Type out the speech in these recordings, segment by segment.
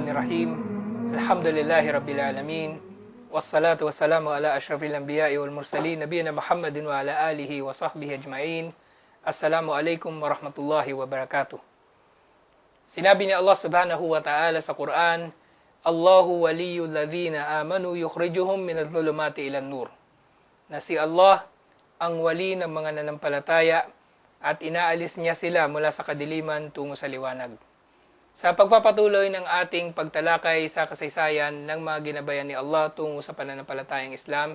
Bismillahirrahmanirrahim. Alhamdulillahi Rabbil Alamin. Wassalatu wassalamu ala ashrafil anbiya'i wal mursalin nabiyina Muhammadin wa ala alihi wa sahbihi ajma'in. Assalamu alaikum warahmatullahi wabarakatuh. Sinabi ni Allah subhanahu wa ta'ala sa Quran, Allahu waliyul ladhina amanu yukhrijuhum minadh dhulumati ilan nur. Na si Allah ang wali ng mga nanampalataya at inaalis niya sila mula sa kadiliman tungo sa liwanag. Sa pagpapatuloy ng ating pagtalakay sa kasaysayan ng mga ginabayan ni Allah tungo sa pananampalatayang Islam,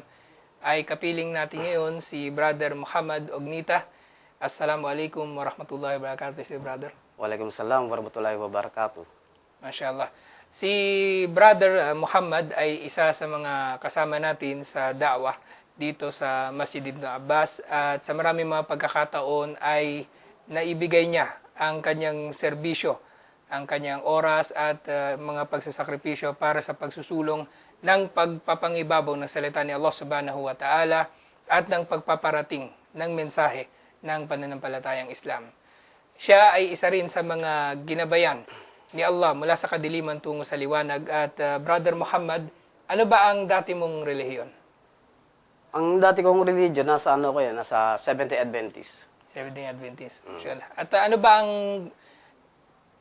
ay kapiling natin ngayon si Brother Muhammad Ognita. Assalamualaikum warahmatullahi wabarakatuh, si Brother. Waalaikumsalam warahmatullahi wabarakatuh. Mashallah. Si Brother uh, Muhammad ay isa sa mga kasama natin sa da'wah dito sa Masjid Ibn Abbas at sa maraming mga pagkakataon ay naibigay niya ang kanyang serbisyo, ang kanyang oras at uh, mga pagsasakripisyo para sa pagsusulong ng pagpapangibabaw ng salita ni Allah Subhanahu wa Ta'ala at ng pagpaparating ng mensahe ng pananampalatayang Islam. Siya ay isa rin sa mga ginabayan ni Allah mula sa kadiliman tungo sa liwanag. At uh, Brother Muhammad, ano ba ang dati mong relihiyon? Ang dati kong religion, nasa ano ko yan, nasa 70 Adventist. Seventh-day Adventist. Inshallah. At uh, ano ba ang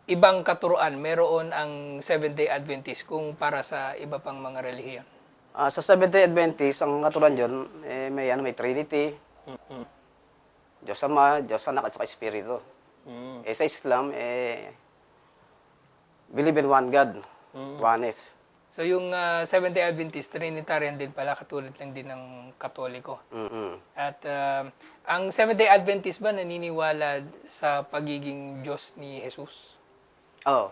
ibang katuruan meron ang Seventh-day Adventist kung para sa iba pang mga relihiyon? Ah, sa 70 Adventist, ang katuran dyan, eh, may, ano, may Trinity, Mm-hmm. Diyos Ama, Diyos Anak, at saka Espiritu. Mm. Eh, sa Islam, eh, believe in one God, oneness. So yung uh, Seventh-day Adventist, Trinitarian din pala, katulad lang din ng Katoliko. Mm-mm. At uh, ang Seventh-day Adventist ba naniniwala sa pagiging Diyos ni Jesus? Oo.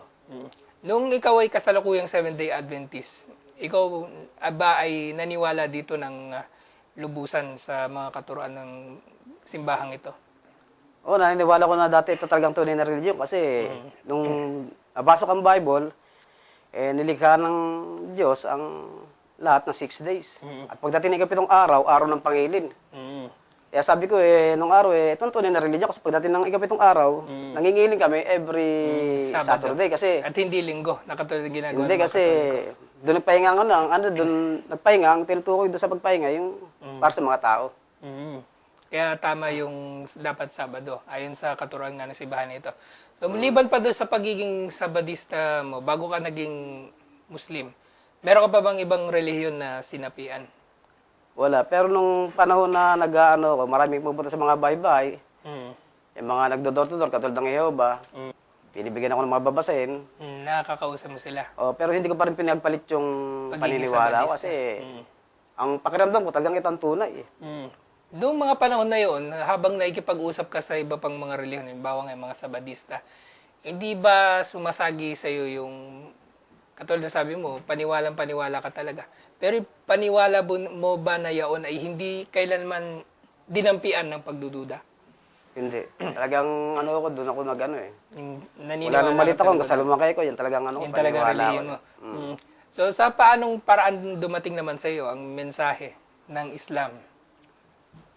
Nung ikaw ay kasalukuyang Seventh-day Adventist, ikaw ba ay naniwala dito ng ah, lubusan sa mga katuruan ng simbahang ito? Oo, naniniwala ko na dati ito talagang tunay na religion kasi nung nabasok ang Bible, eh, nilikha ng Diyos ang lahat ng six days. At pagdating ng ikapitong araw, araw ng pangilin. Mm. Kaya sabi ko, eh, nung araw, eh, itong tunay na religion kasi pagdating ng ikapitong araw, nangingiling kami every Sabado. Saturday kasi, At hindi linggo, na katulad ng ginagawa hindi kasi, doon nagpahinga nga lang, ano, doon nagpahinga, ang tinutukoy doon sa pagpahinga, yung para sa mga tao. Mm. Kaya tama yung dapat Sabado, ayon sa katuruan nga ng simbahan nito. So, maliban pa doon sa pagiging Sabadista mo, bago ka naging Muslim, meron ka pa bang ibang relihiyon na sinapian? Wala. Pero nung panahon na nag-ano ko, maraming pupunta sa mga bahay-bahay, Mm. yung mga nagdo-door to door, katulad ng Jehovah, Mm. pinibigyan ako ng mga babasahin. Mm, nakakausap mo sila. Oh, pero hindi ko pa rin pinagpalit yung Pagiging paniniwala ko kasi Mm. ang pakiramdam ko talagang itang tunay. Eh. Mm. Noong mga panahon na yon, habang naikipag-usap ka sa iba pang mga relihiyon, halimbawa nga mga Sabadista, hindi ba sumasagi sa iyo yung katulad na sabi mo, paniwalang paniwala ka talaga. Pero yung paniwala mo ba na yaon ay hindi kailanman dinampian ng pagdududa? Hindi. Talagang ano ako, doon ako nag-ano eh. Yung Wala naniniwala nang malit ka ako, talaga hanggang sa lumakay ko, yan talagang ano, Yun talaga paniwala relihiyon ko. mo. Mm. So sa paanong paraan dumating naman sa iyo ang mensahe ng Islam?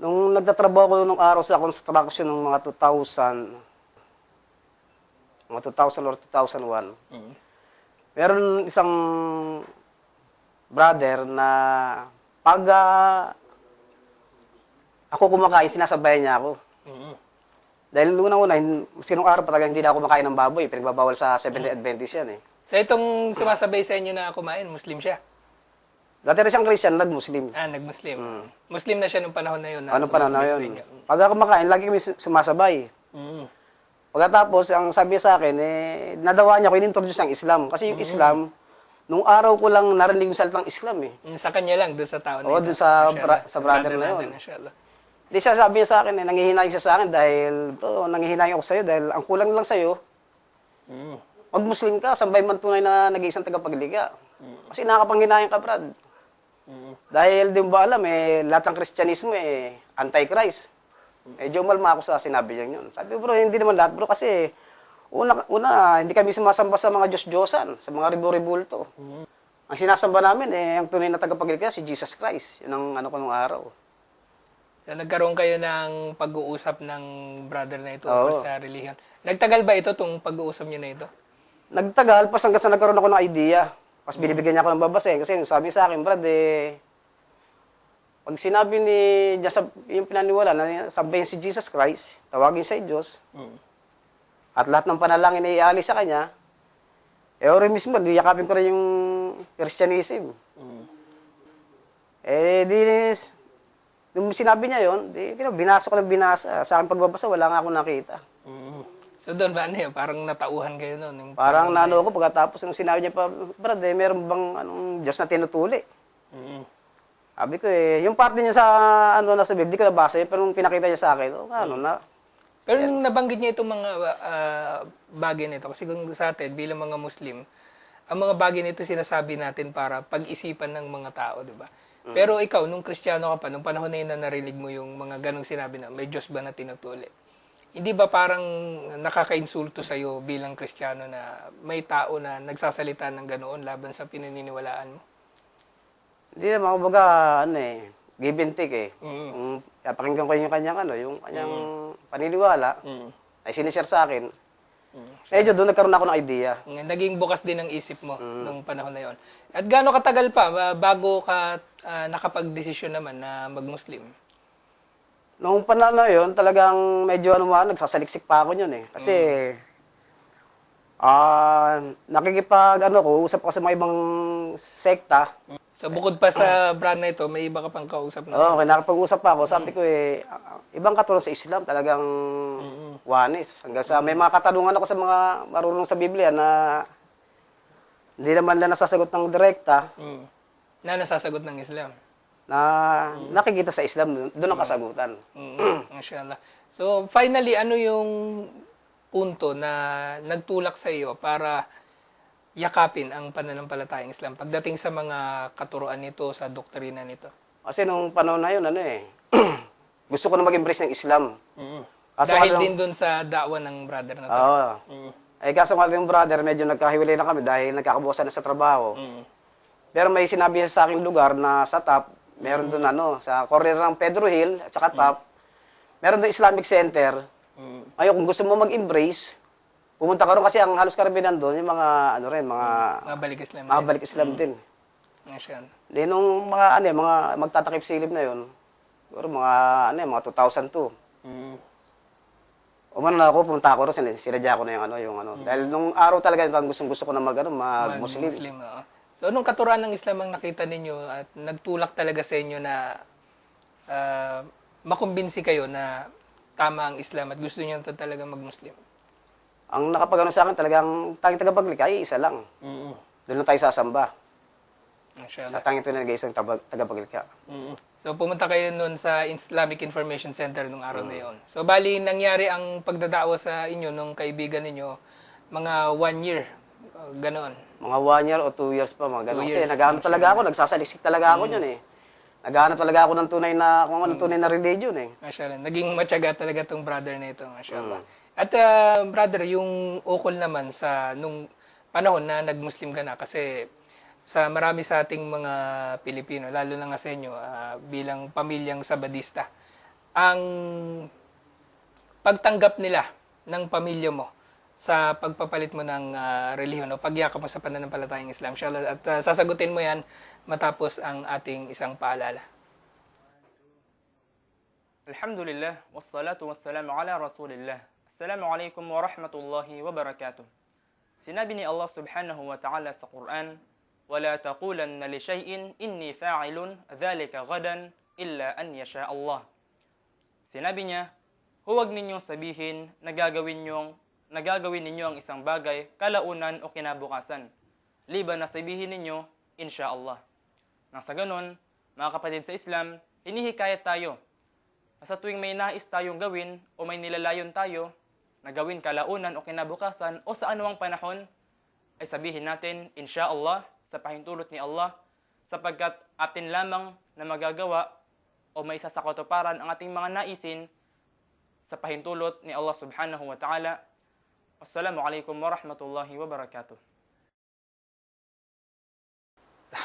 Nung nagtatrabaho ko nung araw sa construction ng mga 2000, mga 2000 or 2001, Mm. Meron isang brother na pag ah, ako kumakain, sinasabayan niya ako. Mm. Dahil nung maski nung araw pa talaga hindi na ako kumakain ng baboy, pinagbabawal sa Seventh-day Adventist yan eh. So itong sumasabay sa inyo na kumain, Muslim siya? Dati rin siyang Christian, nag-Muslim. Ah, nag-Muslim. Muslim na siya nung panahon na yun. na Ano pa na yun? Pag ako kumakain, lagi kami sumasabay. Mm. Pagkatapos, ang sabi sa akin, eh, nadawa niya ako, in-introduce ng Islam. Kasi yung Islam, nung araw ko lang narinig yung salitang Islam eh. Mm, Sa kanya lang, doon sa tao na Oo, doon sa bra- sa brother na yun. mashallah. Di siya sabi niya sa akin, eh, nangihinayang siya sa akin dahil, bro, nangihinayang ako sa'yo dahil ang kulang lang sa'yo, Mm. pag Muslim ka, sabay man tunay na nag-iisang tagapagliga. Kasi nakakapanghinayang ka, Brad. Mm. Dahil di mo ba alam, eh, lahat ng Kristyanismo, eh, anti-Christ. Medyo malma ako sa sinabi niya yun. Sabi, bro, hindi naman lahat, bro, kasi una, una hindi kami sumasamba sa mga Diyos-Diyosan, sa mga ribo-ribulto. Ang sinasamba namin, eh, ang tunay na tagapagligtas, si Jesus Christ. Yun ang ano ko nung araw. So, nagkaroon kayo ng pag-uusap ng brother na ito Oo. sa relihiyon. Nagtagal ba ito, tong pag-uusap niyo na ito? Nagtagal, pas hanggang sa nagkaroon ako ng idea. Pas binibigyan niya ako ng babasahin. Kasi yung sabi sa akin, Brad, eh, pag sinabi ni Diyos, yung pinaniwala na sabihin si Jesus Christ, tawagin sa Diyos, Mm. at lahat ng panalangin ay iaali sa Kanya, eh, ori mismo, yakapin ko rin yung Christianism. Mm. Eh, di, nung sinabi niya yon, di, binasa ko ng binasa. Sa akin pagbabasa, wala nga akong nakita. Mm. So doon ba ano yun? Parang natauhan kayo noon. Yung Parang nano ko pagkatapos nung sinabi niya pa, Brad, eh, meron bang anong Diyos na tinutuli? Mm. Sabi ko eh, yung part niya sa ano na sa Biblia, di ko nabasa, eh, pero nung pinakita niya sa akin, oh, ano na, Pero nung nabanggit niya itong mga ah, bagay nito, kasi kung sa atin bilang mga Muslim, ang mga bagay nito sinasabi natin para pag-isipan ng mga tao, di ba? Pero ikaw, nung Kristiyano ka pa, nung panahon na yun na narinig mo yung mga ganong sinabi na may Diyos ba na tinutuli? Hindi ba parang nakaka-insulto sa'yo bilang Kristiyano na may tao na nagsasalita ng ganoon laban sa pinaniniwalaan mo? Hindi naman, kumbaga, ano eh, give and take eh. Mm. Kung pakinggan ko yung kanyang ano, yung kanyang paniniwala, Mm. ay sinishare sa akin, Mm. medyo doon nagkaroon ako ng idea. Naging bukas din ang isip mo nung panahon na yon. At gaano katagal pa bago ka ah, nakapag-desisyon naman na mag-Muslim? Noong panahon na yun, talagang medyo ano man, nagsasaliksik pa ako yun eh. Kasi, ah, nakikipag, ano ko, usap ako sa mga ibang sekta. So bukod pa sa brand na ito, may iba ka pang kausap na. Oo, okay, nakapag-usap pa ako. Sabi ko eh, ibang katulad sa Islam, talagang wanis. Hanggang sa, may mga katanungan ako sa mga marunong sa Biblia na hindi naman na nasasagot ng direkta, Mm. Na nasasagot ng Islam. na nakikita sa Islam, doon ang kasagutan. Mm. So finally, ano yung punto na nagtulak sa iyo para yakapin ang pananampalatayang Islam pagdating sa mga katuruan nito, sa doktrina nito? Kasi nung panahon na yun, ano eh, gusto ko na mag-embrace ng Islam. Mm. Kaso Dahil lang- din dun sa da'wa ng brother na to. Oo. Mm. Eh, kaso nga yung brother, medyo nagkahiwalay na kami dahil nagkakabukasan na sa trabaho. Mm. Pero may sinabi sa aking lugar na sa top, meron doon ano, sa corner ng Pedro Hill at saka top, meron doon Islamic Center. Mm. Ngayon, kung gusto mo mag-embrace, pumunta ka ron kasi ang halos karamihan doon, yung mga, ano rin, mga, Mga balik Islam. mga balik Islam din. Mashallah. Di nung mga, ano, eh, mga magtatakip silib na yun, siguro mga, ano, eh, mga 2002. Mm. Umano na ako, pumunta ako ron, sin- sinadya ko na yung ano, yung ano. Dahil nung araw talaga, yung gustong gusto ko na mag, ano, mag-Muslim. Muslim, oo. So, anong katuruan ng Islam ang nakita ninyo at nagtulak talaga sa inyo na ah, makumbinsi kayo na tama ang Islam at gusto niyo ta- talaga mag-Muslim? Ang nakapagano sa akin talagang tanging tagapaglikha ay isa lang. Mm Doon lang tayo sasamba. Sa Mashallah. tanging tunay na isang tabag- tagapaglikha. Mm. So, pumunta kayo noon sa Islamic Information Center nung araw na yon. So, bali, nangyari ang pagdadawa sa inyo nung kaibigan ninyo mga one year. Uh, ganoon. Mga one year o two years pa, mga. Two Kasi naghahanap talaga ako, nagsasaliksik talaga ako yun eh. Naghahanap talaga ako ng tunay na, kung ano tunay na religion eh. Mashallah. Naging matyaga talaga tong brother na ito. Mashallah. At uh, brother, yung ukol naman sa nung panahon na nagmuslim ka na kasi sa marami sa ating mga Pilipino, lalo na nga sa inyo uh, bilang pamilyang Sabadista, ang pagtanggap nila ng pamilya mo sa pagpapalit mo ng uh, relihiyon o pagyakap mo sa pananampalatayang Islam. At uh, sasagutin mo yan matapos ang ating isang paalala. Alhamdulillah, wassalatu wassalamu ala Rasulillah. رسول الله السلام عليكم ورحمة الله وبركاته Sinabi ni Allah subhanahu wa ta'ala sa Quran, وَلَا تَقُولَنَّ لِشَيْءٍ إِنِّي فَاعِلٌ ذَلِكَ غَدًا إِلَّا أَنْ يَشَاءَ اللَّهِ Sinabi niya, huwag ninyong sabihin na gagawin ninyong nagagawin ninyo ang isang bagay kalaunan o kinabukasan. Liban na sabihin ninyo, insya Allah. Nang sa ganon, mga kapatid sa Islam, hinihikayat tayo na sa tuwing may nais tayong gawin o may nilalayon tayo na gawin kalaunan o kinabukasan o sa anumang panahon, ay sabihin natin, insya Allah, sa pahintulot ni Allah, sapagkat atin lamang na magagawa o may isa sa katuparan ang ating mga naisin sa pahintulot ni Allah subhanahu wa ta'ala. Wassalamualaikum warahmatullahi wabarakatuh.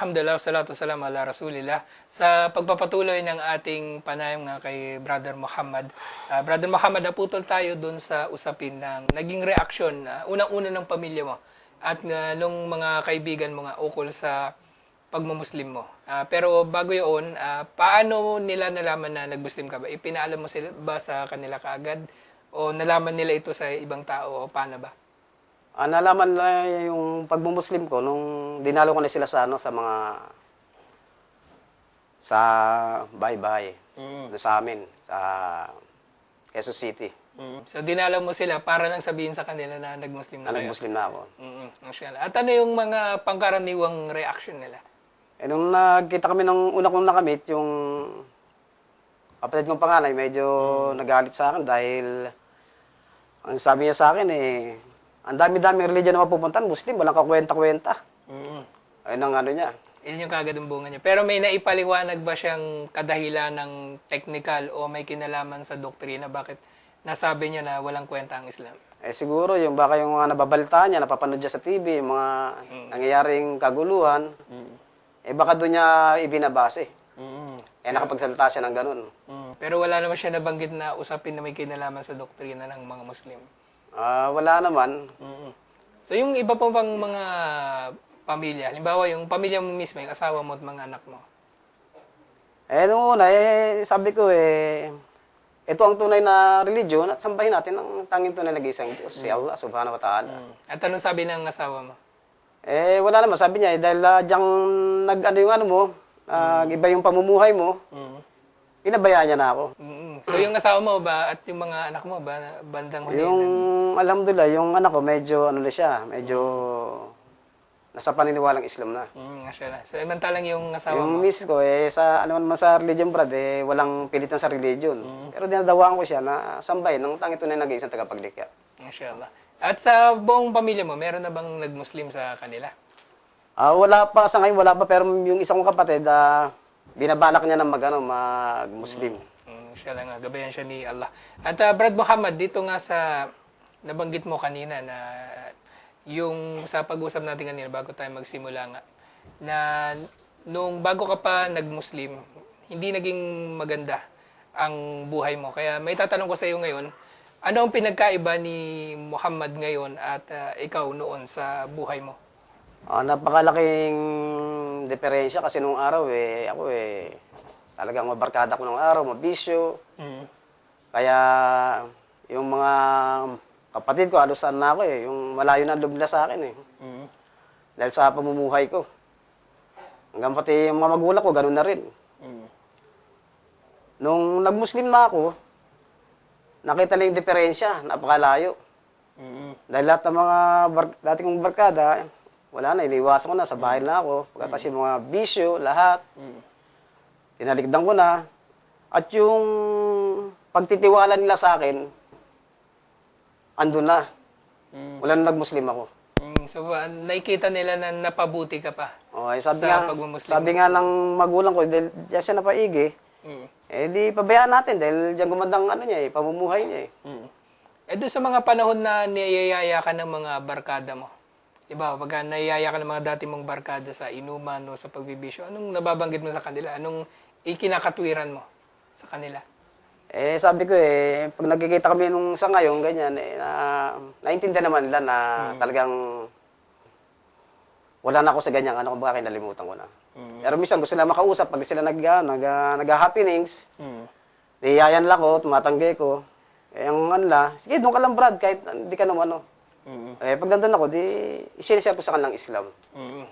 Alhamdulillah, salatu salam ala rasulillah. Sa pagpapatuloy ng ating panayam nga kay Brother Muhammad. ah, Brother Muhammad, naputol tayo doon sa usapin ng naging reaksyon, ah, unang-una ng pamilya mo at nga nung mga kaibigan mo nga ukol sa pagmumuslim mo. Ah, pero bago yun, ah, paano nila nalaman na nagmuslim ka ba? Ipinaalam mo sila ba sa kanila kaagad? O nalaman nila ito sa ibang tao? O paano ba? Ah, nalaman na yung pagmumuslim ko nung dinalo ko na sila sa ano sa mga sa bahay-bahay na sa amin sa Quezon City. So dinalaw mo sila para lang sabihin sa kanila na nagmuslim na Na kayo. nagmuslim na ako. Mm, mashallah. At ano yung mga pangkaraniwang reaction nila? Eh, nung nagkita kami ng una kong nakamit, yung kapatid kong panganay, medyo nagalit sa akin dahil ang sabi niya sa akin eh, ang dami-dami religion na mapupuntan, Muslim, walang kakwenta-kwenta. Mm. Ayun ang ano niya. Yun yung kagad ang bunga niya. Pero may naipaliwanag ba siyang kadahilan ng technical o may kinalaman sa doktrina? Bakit nasabi niya na walang kwenta ang Islam? Eh siguro yung baka yung mga nababalita niya, napapanood siya sa TV, yung mga nangyayaring kaguluhan, eh baka doon niya ibinabase. Eh nakapagsalita siya ng ganun. Mm. Pero wala naman siya nabanggit na usapin na may kinalaman sa doktrina ng mga Muslim. Ah, wala naman. Mm. So yung iba pa bang mga pamilya, halimbawa yung pamilya mo mismo, yung asawa mo at mga anak mo. Eh nung una, eh, sabi ko eh, ito ang tunay na religion at sambahin natin ang tanging tunay na isang Diyos, si Allah subhanahu wa ta'ala. At anong sabi ng asawa mo? Eh, wala naman, sabi niya, eh, dahil uh, diyang nag, ano yung ano mo, ah, iba yung pamumuhay mo, Mm. Pinabayaan niya na ako. Mm. So yung asawa mo ba at yung mga anak mo ba bandang huli? Yung, alhamdulillah, yung anak ko, medyo, ano na siya, medyo, nasa paniniwalang Islam na. Mm, mashallah. So samantalang yung asawa Yung mo. miss ko, eh, sa, ano naman sa religion, brad, eh, walang pilitan sa religion. Pero dinadawaan ko siya na sambay ng tanging tunay na isang tagapaglikha. Mashallah. At sa buong pamilya mo, meron na bang nagmuslim sa kanila? Ah, wala pa sa ngayon, wala pa, pero yung isang kong kapatid, ah, binabalak niya na mag, ano, mag-Muslim. Mm, mashallah nga, gabayan siya ni Allah. At ah, Brad Muhammad, dito nga sa nabanggit mo kanina na yung sa pag-usap natin kanina bago tayo magsimula nga na nung bago ka pa nag-Muslim, hindi naging maganda ang buhay mo. Kaya may tatanong ko sa iyo ngayon, ano ang pinagkaiba ni Muhammad ngayon at ah, ikaw noon sa buhay mo? Ah, napakalaking diferensya kasi nung araw eh, ako eh, talagang mabarkada ko nung araw, mabisyo. Mm. Kaya yung mga kapatid ko, halos saan na ako eh, yung malayo na loob nila sa akin eh. Mm. Dahil sa pamumuhay ko. Hanggang pati yung mga magulang ko, ganun na rin. Mm. Nung nag-Muslim na ako, nakita na yung diferensya, napakalayo. Mm. Dahil lahat ng mga bar- dati kong barkada, wala na, iniwasan ko na, sa bahay na ako. Pagkatas yung mga bisyo, lahat, Mm. tinalikdan ko na. At yung pagtitiwala nila sa akin, andun na. Mm. Wala na nag-Muslim ako. Mm. So, ah, nakikita nila na napabuti ka pa. Okay, sabi Sa pagmumuslim. sabi nga ng magulang ko, dahil diyan siya napaigi, Mm. eh di pabayaan natin dahil diyan gumandang ano niya eh, pamumuhay niya eh. Mm. Eh doon sa mga panahon na niyayaya ka ng mga barkada mo, Diba, pagka nayaya ka ng mga dati mong barkada sa inuman o sa pagbibisyo, anong nababanggit mo sa kanila? Anong ikinakatwiran mo sa kanila? Eh, sabi ko eh, pag nagkikita kami nung sa ngayon, ganyan, eh, na, naintindihan naman nila na talagang wala na ako sa ganyan, ano, kumbaga kinalimutan ko na. Pero minsan gusto nila makausap pag sila nag, ah, nag, ah, nag-happenings, Mm. niyayan lang ko, tumatanggi ko. Eh, ang ano la, sige, doon ka lang, Brad, kahit hindi ka naman, ano. Eh, pag nandun ako, di, isinishare ko sa kanilang Islam. Mm,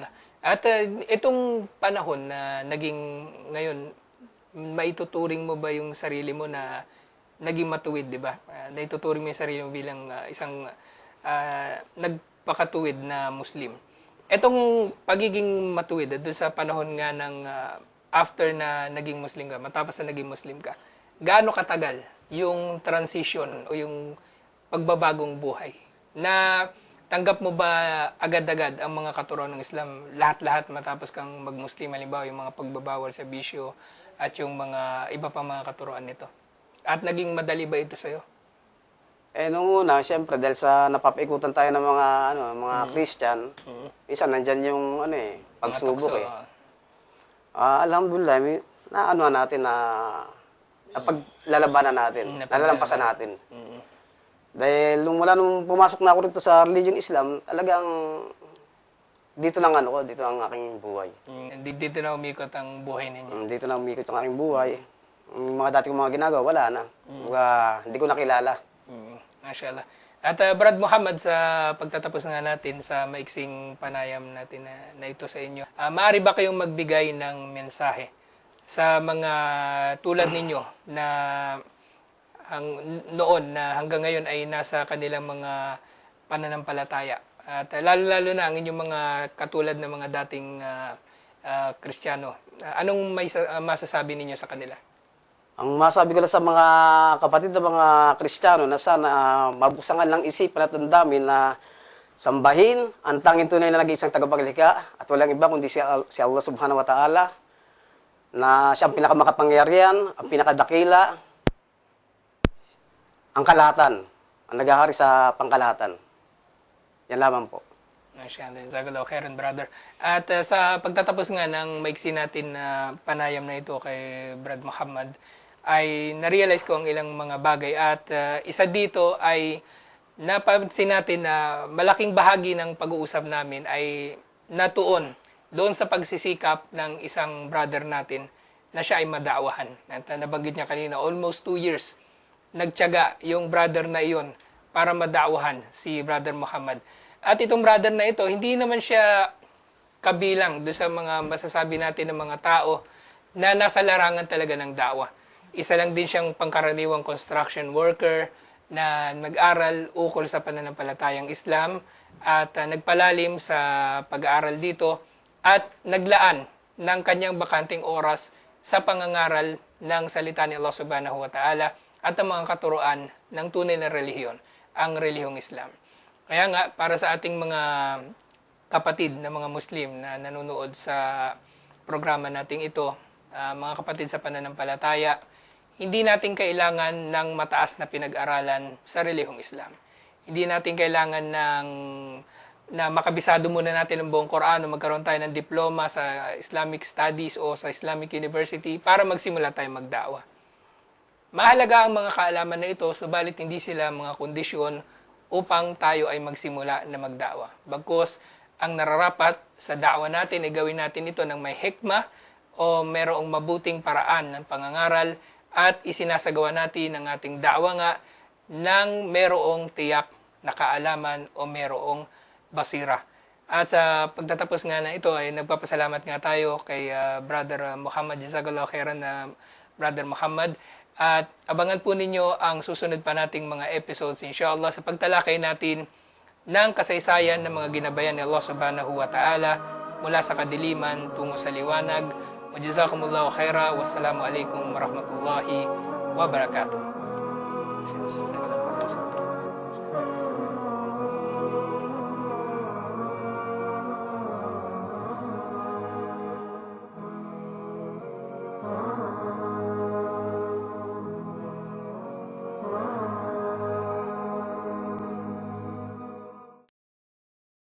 na. At uh, itong panahon na naging ngayon, maituturing mo ba yung sarili mo na naging matuwid, di ba? Uh, naituturing mo yung sarili mo bilang uh, isang uh, nagpakatuwid na Muslim. Itong pagiging matuwid, doon sa panahon nga ng uh, after na naging Muslim ka, matapos na naging Muslim ka, gaano katagal yung transition o yung pagbabagong buhay? Na tanggap mo ba agad-agad ang mga katuruan ng Islam, lahat-lahat matapos kang mag-Muslim, halimbawa yung mga pagbabawal sa bisyo at yung mga iba pa mga katuruan nito? At naging madali ba ito sa'yo? Eh, nung una, siyempre, dahil sa napapaikutan tayo ng mga, ano, mga Christian, minsan nandyan yung, ano eh, pagsubok eh. ah. Ah, alhamdulillah, may, na ano natin na napaglalabanan natin, Mm, nalalampasan natin. Mm. Dahil nung mula nung pumasok na ako rito sa religion Islam, talagang dito lang ano ko, dito ang aking buhay. Mm, di- dito na umikot ang buhay ninyo. Mm, Dito na umikot ang aking buhay. Yung mga dati kong mga ginagawa, wala na. Mga, hindi ko nakilala. Mm, mashallah. At uh, Brad Muhammad, sa pagtatapos nga natin sa maiksing panayam natin na, na ito sa inyo, ah, maaari ba kayong magbigay ng mensahe sa mga tulad ninyo na hang, noon na hanggang ngayon ay nasa kanilang mga pananampalataya? At uh, lalo-lalo na ang inyong mga katulad na mga dating ah, ah, Kristiyano. Ah, anong may sa- ah, masasabi ninyo sa kanila? Ang masabi ko lang sa mga kapatid na mga Kristiyano na sana uh, mabuksangan lang isipan at damdamin na sambahin ang tanging tunay na nag-iisang tagapaglikha at walang iba kundi si, si Allah subhanahu wa ta'ala na siyang pinakamakapangyarihan, ang pinakadakila, ang kalahatan, ang naghahari sa pangkalahatan. Yan lamang po. Mashallah. Jazakallah khairan, brother. At uh, sa pagtatapos nga ng maiksi natin na panayam na ito kay Brad Muhammad, ay narealize ko ang ilang mga bagay. At uh, isa dito ay napansin natin na malaking bahagi ng pag-uusap namin ay natuon doon sa pagsisikap ng isang brother natin na siya ay madawahan. At uh, nabanggit niya kanina, almost two years nagtiyaga yung brother na iyon para madawahan si brother Muhammad. At itong brother na ito, hindi naman siya kabilang doon sa mga masasabi natin ng mga tao na nasa larangan talaga ng dawa. Isa lang din siyang pangkaraniwang construction worker na nag-aral ukol sa pananampalatayang Islam at ah, nagpalalim sa pag-aaral dito at naglaan ng kanyang bakanting oras sa pangangaral ng salita ni Allah subhanahu wa ta'ala at ang mga katuruan ng tunay na relihiyon, ang relihiyong Islam. Kaya nga, para sa ating mga kapatid na mga Muslim na nanonood sa programa nating ito, ah, mga kapatid sa pananampalataya, hindi natin kailangan ng mataas na pinag-aralan sa relihiyong Islam. Hindi natin kailangan ng na makabisado muna natin ang buong Quran o magkaroon tayo ng diploma sa Islamic Studies o sa Islamic University para magsimula tayo magdawa. Mahalaga ang mga kaalaman na ito, subalit hindi sila mga kondisyon upang tayo ay magsimula na magdawa. Bagkus, ang nararapat sa dawa natin ay gawin natin ito ng may hikma o merong mabuting paraan ng pangangaral at isinasagawa natin ang ating dawa nga ng merong tiyak na kaalaman o merong basira. At sa pagtatapos nga na ito ay nagpapasalamat nga tayo kay ah, Brother Muhammad Jazakallah khairan na Brother Muhammad at abangan po ninyo ang susunod pa nating mga episodes inshallah sa pagtalakay natin ng kasaysayan ng mga ginabayan ni Allah subhanahu wa ta'ala mula sa kadiliman tungo sa liwanag. Wa jazakumullahu khaira. Wassalamu alaikum warahmatullahi wabarakatuh.